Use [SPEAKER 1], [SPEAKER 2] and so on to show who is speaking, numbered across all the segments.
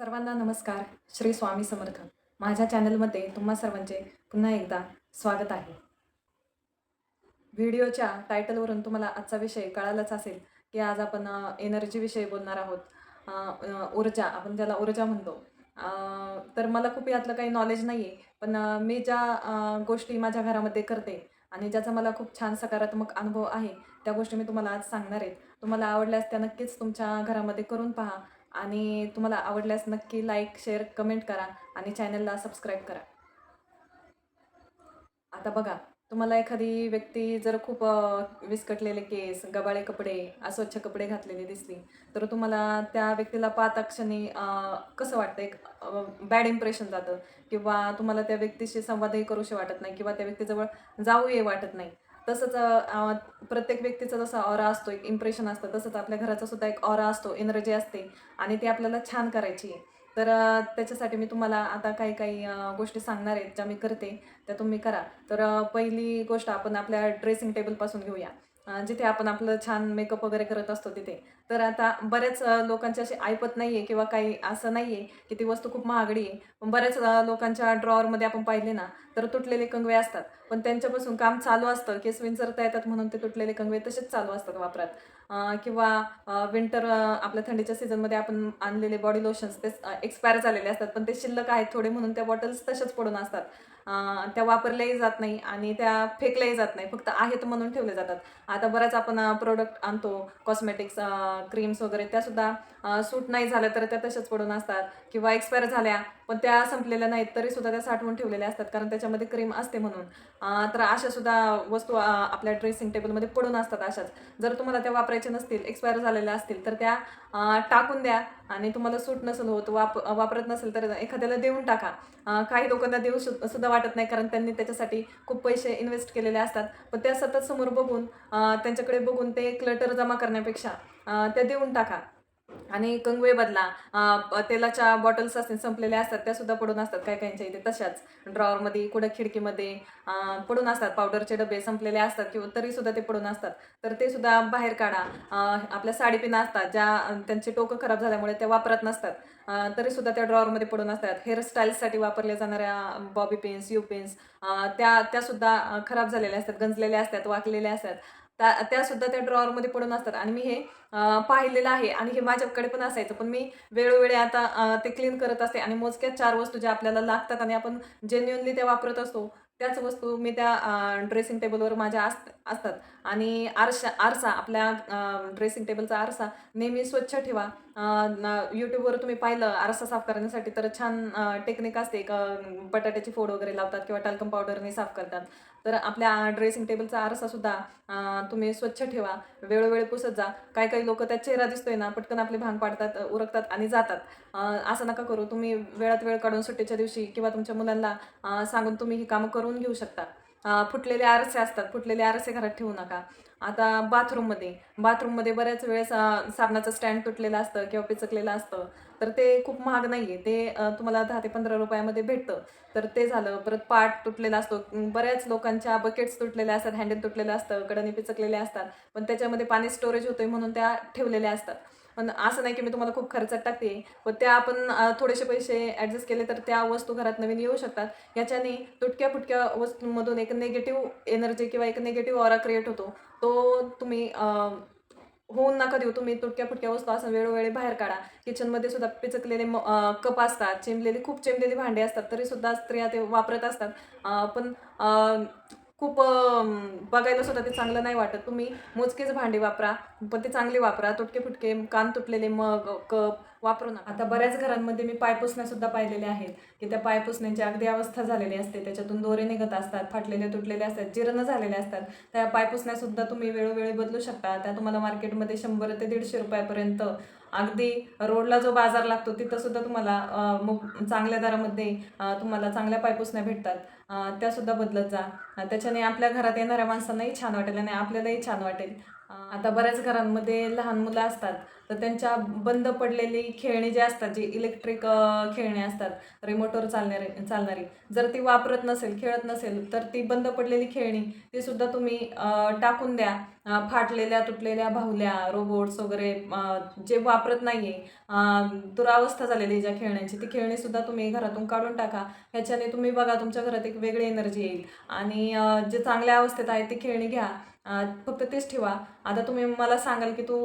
[SPEAKER 1] सर्वांना नमस्कार. श्री स्वामी समर्थ. माझ्या चॅनलमध्ये तुम्हा सर्वांचे पुन्हा एकदा स्वागत आहे. व्हिडिओच्या टायटलवरून तुम्हाला आजचा विषय कळालाच असेल की आज आपण एनर्जीविषयी बोलणार आहोत. ऊर्जा आपण ज्याला ऊर्जा म्हणतो. तर मला खूप यातलं काही नॉलेज नाही आहे पण मी ज्या गोष्टी माझ्या घरामध्ये करते आणि ज्याचा मला खूप छान सकारात्मक अनुभव आहे त्या गोष्टी मी तुम्हाला आज सांगणार आहे. तुम्हाला आवडल्यास त्या नक्कीच तुमच्या घरामध्ये करून पहा. आणि तुम्हाला आवडल्यास नक्की लाईक शेअर कमेंट करा आणि चॅनलला सबस्क्राईब करा. आता बघा तुम्हाला एखादी व्यक्ती जर खूप विस्कटलेले केस गबाळे कपडे अस्वच्छ कपडे घातलेले दिसली तर तुम्हाला त्या व्यक्तीला पाहता क्षणी कसं वाटतं? एक बॅड इम्प्रेशन जातं. किंवा तुम्हाला त्या व्यक्तीशी संवादही करूशी वाटत नाही किंवा त्या व्यक्तीजवळ जाऊही वाटत नाही. तसंच प्रत्येक व्यक्तीचा जसा ऑरा असतो एक इम्प्रेशन असतं तसंच आपल्या घराचा सुद्धा एक ऑरा असतो एनर्जी असते आणि ती आपल्याला छान करायची. आहे तर त्याच्यासाठी मी तुम्हाला आता काही काही गोष्टी सांगणार आहेत ज्या मी करते त्या तुम्ही करा. तर पहिली गोष्ट आपण आपल्या ड्रेसिंग टेबलपासून घेऊया. जिथे आपण आपलं छान मेकअप वगैरे करत असतो तिथे. तर आता बऱ्याच अ, लोकांची अशी ऐपत नाही आहे किंवा काही असं नाही आहे की ती वस्तू खूप महागडी आहे. पण बऱ्याच लोकांच्या ड्रॉवरमध्ये आपण पाहिले ना तर तुटलेले कंगवे असतात. पण त्यांच्यापासून काम चालू असतं. केस विंचरता येतात म्हणून ते तुटलेले कंगवे तसेच चालू असतात वापरात. किंवा विंटर आपल्या थंडीच्या सीझनमध्ये आपण आणलेले बॉडी लोशन्स ते एक्सपायर झालेले असतात. पण ते शिल्लक आहेत थोडे म्हणून त्या बॉटल्स तशाच पडून असतात. त्या वापरल्याही जात नाही आणि त्या फेकल्याही जात नाही. फक्त आहेत म्हणून ठेवले जातात. आता बऱ्याच आपण प्रोडक्ट आणतो. कॉस्मेटिक्स क्रीम्स वगैरे त्यासुद्धा सूट नाही झाल्या तर त्या तशाच पडून असतात. किंवा एक्सपायर झाल्या पण त्या संपलेल्या नाहीत तरीसुद्धा त्या साठवून ठेवलेल्या असतात. कारण त्याच्यामध्ये क्रीम असते म्हणून. तर अशासुद्धा वस्तू आपल्या ड्रेसिंग टेबलमध्ये पडून असतात अशाच. जर तुम्हाला त्या वापरायच्या नसतील एक्सपायर झालेल्या असतील तर त्या टाकून द्या. आणि तुम्हाला सूट नसेल होत वाप वापरत नसेल तर एखाद्याला देऊन टाका. काही लोकांना देऊ सुद्धा वाटत नाही कारण त्यांनी त्याच्यासाठी खूप पैसे इन्व्हेस्ट केलेले असतात. पण त्या सतत समोर बघून त्यांच्याकडे बघून ते क्लटर जमा करण्यापेक्षा त्या देऊन टाका. आणि कंगवे बदला तेलाच्या बॉटल्स असतील संपलेल्या असतात त्या सुद्धा पडून असतात काही काहींच्या इथे तशाच. ड्रॉवरमध्ये कुठं खिडकीमध्ये पडून असतात. पावडरचे डबे संपलेले असतात किंवा तरी सुद्धा ते पडून असतात. तर ते सुद्धा बाहेर काढा. आपल्या साडीपिना असतात ज्या त्यांचे टोकं खराब झाल्यामुळे त्या वापरत नसतात. तरी सुद्धा त्या ड्रॉवरमध्ये पडून असतात. हेअरस्टाईलसाठी वापरल्या जाणाऱ्या बॉबी पिन्स यू पिन्स त्या त्या सुद्धा खराब झालेल्या असतात गंजलेल्या असतात वाकलेल्या असतात. त्या त्या सुद्धा त्या ड्रॉवरमध्ये पडून असतात. आणि मी हे पाहिलेलं आहे. आणि हे माझ्याकडे पण असायचं. पण मी वेळोवेळी आता ते क्लीन करत असते. आणि मोजक्या चार वस्तू ज्या आपल्याला लागतात आणि आपण जेन्युनली त्या वापरत असतो त्याच वस्तू मी त्या ड्रेसिंग टेबलवर माझ्या अस असतात. आणि आरशा आरसा आपल्या ड्रेसिंग टेबलचा आरसा नेहमी स्वच्छ ठेवा. यूट्यूबवर तुम्ही पाहिलं आरसा साफ करण्यासाठी तर छान टेक्निक असते. एक बटाट्याची फोड वगैरे लावतात किंवा टॅल्कम पावडरने साफ करतात. तर आपल्या ड्रेसिंग टेबलचा आरसा सुद्धा तुम्ही स्वच्छ ठेवा. वेळोवेळी पुसत जा. काही काही लोक त्यात चेहरा दिसतोय ना पटकन आपले भांग पाडतात उरकतात आणि जातात. असं नका करू. तुम्ही वेळात वेळ काढून सुट्टीच्या दिवशी किंवा तुमच्या मुलांना सांगून तुम्ही ही कामं करून घेऊ शकता. फुटलेले आरसे असतात. फुटलेले आरसे घरात ठेवू नका. आता बाथरूममध्ये बाथरूममध्ये बऱ्याच वेळेस साबणाचं स्टँड तुटलेलं असतं किंवा पिचकलेलं असतं. तर ते खूप महाग नाही आहे ते तुम्हाला दहा ते पंधरा रुपयामध्ये भेटतं. तर ते झालं. परत पाट तुटलेला असतो. बऱ्याच लोकांच्या बकेट्स तुटलेल्या असतात हँडल तुटलेलं असतं कडणी पिचकलेले असतात. पण त्याच्यामध्ये पाणी स्टोरेज होतोय म्हणून त्या ठेवलेल्या असतात. पण असं नाही की मी तुम्हाला खूप खर्चात टाकते. पण त्या आपण थोडेसे पैसे ॲडजस्ट केले तर त्या वस्तू घरात नवीन येऊ शकतात. याच्याने तुटक्या फुटक्या वस्तूंमधून एक निगेटिव्ह एनर्जी किंवा एक निगेटिव्ह ऑरा क्रिएट होतो. तो तुम्ही होऊन नका देऊ तुम्ही तुटक्या फुटक्या वस्तू असं वेळोवेळी बाहेर काढा. किचनमध्ये सुद्धा पिचकलेले कप असतात चिमलेले खूप चिमलेली भांडे असतात तरी सुद्धा स्त्रिया ते वापरत असतात. पण खूप बघायला सुद्धा ते चांगलं नाही वाटत. तुम्ही मोजकेच भांडे वापरा पण ते चांगले वापरा. तुटके फुटके कान तुटलेले मग कप वापरू नका. आता बऱ्याच घरांमध्ये मी पायपुसण्या सुद्धा पाहिलेल्या आहेत की त्या पायपुसण्याची अगदी अवस्था झालेली असते. त्याच्यातून दोरे निघत असतात फाटलेले तुटलेले असतात जीर्ण झालेले असतात. त्या पायपुसण्या सुद्धा तुम्ही वेळोवेळी बदलू शकता. त्या तुम्हाला मार्केटमध्ये शंभर ते दीडशे रुपयापर्यंत अगदी रोडला जो बाजार लागतो तिथं सुद्धा तुम्हाला मग चांगल्या दरामध्ये तुम्हाला चांगल्या पायपुसण्या भेटतात. त्यासुद्धा त्या सुद्धा बदलत जा. त्याच्याने आपल्या घरात येणाऱ्या माणसांनाही छान वाटेल आणि आपल्यालाही छान वाटेल. आता बऱ्याच घरांमध्ये लहान मुलं असतात तर त्यांच्या बंद पडलेली खेळणी जे असतात जी इलेक्ट्रिक खेळणी असतात रिमोटवर चालणारी चालणारी जर ती वापरत नसेल खेळत नसेल तर ती बंद पडलेली खेळणी ती सुद्धा तुम्ही टाकून द्या फाटलेल्या तुटलेल्या बाहुल्या रोबोट्स वगैरे जे वापरत नाही आहे दुरावस्था झालेली ज्या खेळण्यांची ती खेळणी सुद्धा तुम्ही घरातून काढून टाका ह्याच्याने तुम्ही बघा तुमच्या घरात एक वेगळी एनर्जी येईल. आणि जे चांगल्या अवस्थेत आहे ती खेळणी घ्या. फक्त तेच ठेवा. आता तुम्ही मला सांगाल की तू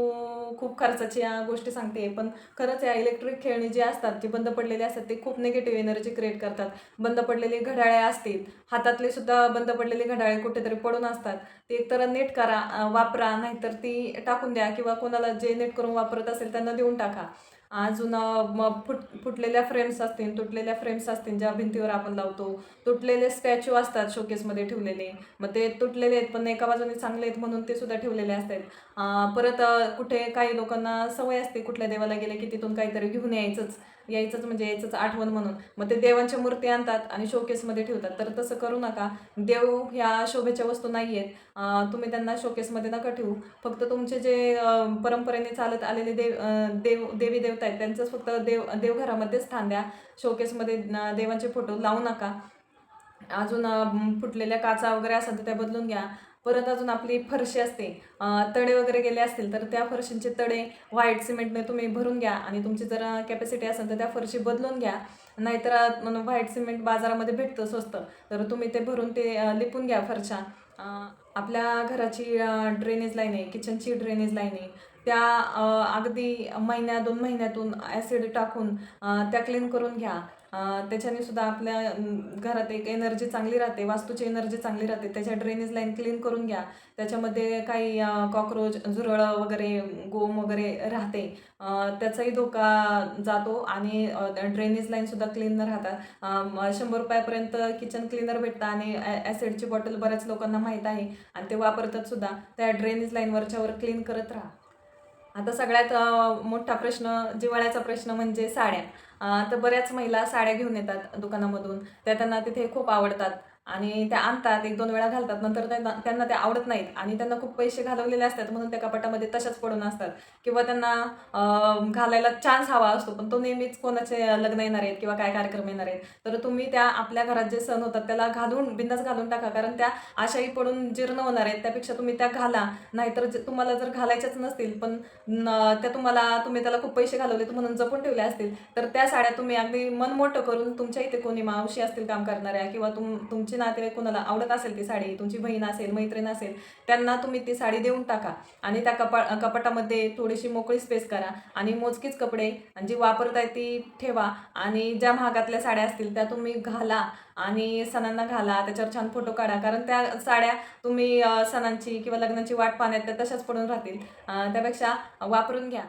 [SPEAKER 1] खूप खर्चाच्या गोष्टी सांगते पण खरंच या इलेक्ट्रिक खेळणी जी असतात जी बंद पडलेली असतात ते खूप निगेटिव्ह एनर्जी क्रिएट करतात. बंद पडलेली घड्याळे असतील हातातले सुद्धा बंद पडलेले घड्याळे कुठेतरी पडून असतात. ते एकतर नेट करा वापरा नाहीतर ती टाकून द्या किंवा कोणाला जे नेट करून वापरत असेल त्यांना देऊन टाका. अजून मग फुट फुटलेल्या फ्रेम्स असतील तुटलेल्या फ्रेम्स असतील ज्या भिंतीवर आपण लावतो तुटलेले स्टॅच्यू असतात शोकेसमध्ये ठेवलेले. मग ते तुटलेले आहेत पण एका बाजूने चांगले आहेत म्हणून ते सुद्धा ठेवलेले असतात. परत कुठे काही लोकांना सवय असते कुठल्या देवाला गेले की तिथून काहीतरी घेऊन यायचंच. यायचंच म्हणजे यायचंच आठवण म्हणून. मग ते देवांच्या मूर्ती आणतात आणि शोकेसमध्ये ठेवतात. तर तसं करू नका. देव ह्या शोभेच्या वस्तू नाही आहेत तुम्ही त्यांना शोकेसमध्ये नका ठेवू. फक्त तुमचे जे परंपरेने चालत आलेले देव देव देवी देवता आहेत त्यांचंच फक्त देव देवघरामध्ये स्थान द्या. शोकेसमध्ये देवांचे फोटो लावू नका. अजून फुटलेल्या काचा वगैरे असेल तर त्या बदलून घ्या. परत अजून आपली फरशी असते तडे वगैरे गेले असतील तर त्या फरशींचे तडे व्हाईट सिमेंटने तुम्ही भरून घ्या आणि तुमची जर कॅपॅसिटी असेल तर त्या फरशी बदलून घ्या. नाहीतर व्हाईट सिमेंट बाजारामध्ये भेटतं स्वस्त तर तुम्ही ते भरून ते लिपून घ्या फरशा. आपल्या घराची ड्रेनेज लाईन आहे किचनची ड्रेनेज लाईन आहे. त्या अगदी महिन्या दोन महिन्यातून ॲसिड टाकून त्या क्लीन करून घ्या. त्याच्याने सुद्धा आपल्या घरात एक एनर्जी चांगली राहते वास्तूची एनर्जी चांगली राहते. त्याच्या ड्रेनेज लाईन क्लीन करून घ्या. त्याच्यामध्ये काही कॉक्रोच झुरळं वगैरे गोम वगैरे राहते. त्याचाही धोका जातो आणि ड्रेनेज लाईनसुद्धा क्लीन राहतात शंभर रुपयापर्यंत किचन क्लीनर भेटतं आणि ॲसिडची बॉटल बऱ्याच लोकांना माहीत आहे. आणि ते वापरतात सुद्धा. त्या ड्रेनेज लाईनवरच्यावर क्लीन करत राहा. आता सगळ्यात मोठा प्रश्न जिव्हाळ्याचा प्रश्न म्हणजे साड्या. तर बऱ्याच महिला साड्या घेऊन येतात दुकानामधून. त्या त्यांना तिथे खूप आवडतात. आणि त्या आणतात एक दोन वेळा घालतात नंतर त्यांना त्यांना त्या आवडत नाहीत. आणि त्यांना खूप पैसे घालवलेले असतात म्हणून त्या कपाटामध्ये तशाच पडून असतात. किंवा त्यांना घालायला चान्स हवा असतो पण तो नेहमीच कोणाचे लग्न येणार आहेत किंवा काय कार्यक्रम येणार आहेत. तर तुम्ही त्या आपल्या घरात जे सण होतात त्याला घालून बिंदास घालून टाका. कारण त्या आशाही पडून जीर्ण होणार आहेत. त्यापेक्षा तुम्ही त्या घाला. नाहीतर जे तुम्हाला जर घालायच्याच नसतील पण त्या तुम्हाला तुम्ही त्याला खूप पैसे घालवलेत म्हणून जपून ठेवले असतील तर त्या साड्या तुम्ही अगदी मन मोठं करून तुमच्या इथे कोणी मावशी असतील काम करणाऱ्या किंवा तुम तुमच्या तुमचे नातेवाईक कोणाला आवडत असेल ती साडी तुमची बहीण असेल मैत्रीण असेल त्यांना तुम्ही ती साडी देऊन टाका आणि त्या कपा कपाटामध्ये थोडीशी मोकळी स्पेस करा आणि मोजकीच कपडे आणि जी वापरताय ती ठेवा आणि ज्या महागातल्या साड्या असतील त्या तुम्ही घाला आणि सणांना घाला त्याच्यावर छान फोटो काढा. कारण त्या साड्या तुम्ही सणांची किंवा लग्नाची वाट पाहण्यात त्या तशाच पडून राहतील. त्यापेक्षा वापरून घ्या.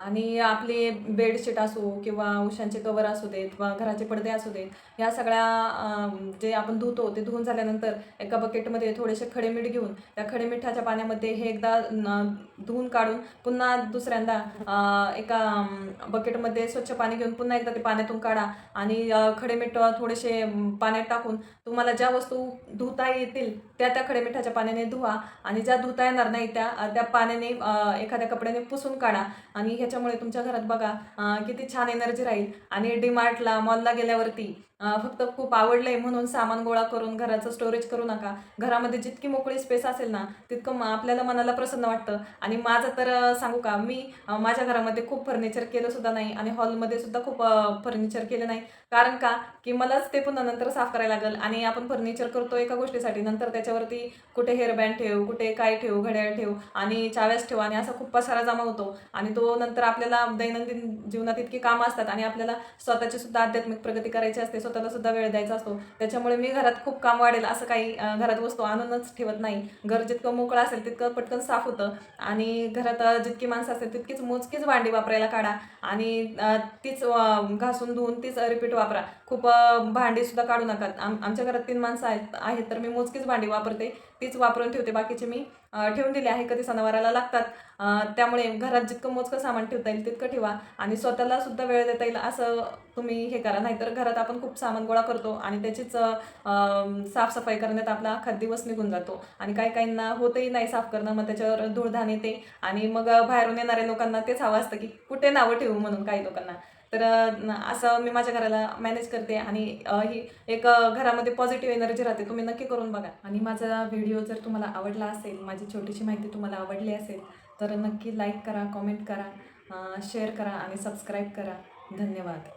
[SPEAKER 1] आणि आपले बेडशीट असो किंवा उशांचे कवर असू देत किंवा घराचे पडदे असू देत ह्या सगळ्या जे आपण धुतो ते धुवून झाल्यानंतर एका बकेटमध्ये थोडेसे खडे मीठ घेऊन त्या खडे मिठाच्या पाण्यामध्ये हे एकदा न- धुवून काढून पुन्हा दुसऱ्यांदा एका बकेटमध्ये स्वच्छ पाणी घेऊन पुन्हा एकदा ते पाण्यातून काढा आणि खडेमीठ खडे थोडेसे पाण्यात टाकून तुम्हाला ज्या वस्तू धुता येतील त्या त्या खडे मिठाच्या पाण्याने धुवा आणि ज्या धुता येणार नाही त्या त्या पाण्याने एखाद्या कपड्याने पुसून काढा आणि हे ह्याच्यामुळे तुमच्या घरात बघा किती छान एनर्जी राहील. आणि डीमार्टला मॉलला गेल्यावरती फक्त खूप आवडलंय म्हणून सामान गोळा करून घराचं स्टोरेज करू नका. घरामध्ये जितकी मोकळी स्पेस असेल ना तितकं आपल्याला मनाला प्रसन्न वाटतं. आणि माझं तर सांगू का मी माझ्या घरामध्ये खूप फर्निचर केलं सुद्धा नाही आणि हॉलमध्ये सुद्धा खूप फर्निचर केलं नाही. कारण का की मलाच ते पुन्हा नंतर साफ करायला लागेल आणि आपण फर्निचर करतो एका गोष्टीसाठी नंतर त्याच्यावरती कुठे हेअरबँड ठेव कुठे काय ठेव घड्याळ ठेव आणि चाव्यास ठेव आणि असा खूप पसारा जमा होतो. आणि तो नंतर आपल्याला दैनंदिन जीवनात इतकी कामं असतात आणि आपल्याला स्वतःची सुद्धा आध्यात्मिक प्रगती करायची असते. स्वतःला सुद्धा वेळ द्यायचा असतो. त्याच्यामुळे मी घरात खूप काम वाढेल असं काही घरात वस्तू आणूनच ठेवत नाही. घर जितकं मोकळं असेल तितकं पटकन साफ होतं. आणि घरात जितकी माणसं असतील तितकीच मोजकीच भांडी वापरायला काढा. आणि तीच घासून धुवून तीच रिपीट वापरा. खूप भांडीसुद्धा काढू नका. आम आमच्या घरात तीन माणसं आहेत आहेत तर मी मोजकीच भांडी वापरते. तीच वापरून ठेवते. बाकीचे मी ठेवून दिले आहे. कधी सणावाराला लागतात. त्यामुळे घरात जितकं मोजकं सामान ठेवता येईल तितकं ठेवा. आणि स्वतःला सुद्धा वेळ देता येईल असं तुम्ही हे करा. नाहीतर घरात आपण खूप सामान गोळा करतो आणि त्याचीच साफसफाई करण्यात आपला अख्खा दिवस निघून जातो. आणि काही काहींना होतही नाही साफ करणं. मग त्याच्यावर धूळधाण येते. आणि मग बाहेरून येणाऱ्या लोकांना तेच हवं असतं की कुठे नावं ठेवू म्हणून काही लोकांना. तर असं मी माझ्या घराला मॅनेज करते आणि ही एक घरामध्ये पॉझिटिव्ह एनर्जी राहते. तुम्ही नक्की करून बघा. आणि माझा व्हिडिओ जर तुम्हाला आवडला असेल माझी छोटीशी माहिती तुम्हाला आवडली असेल तर नक्की लाईक करा कॉमेंट करा शेअर करा आणि सबस्क्राईब करा. धन्यवाद.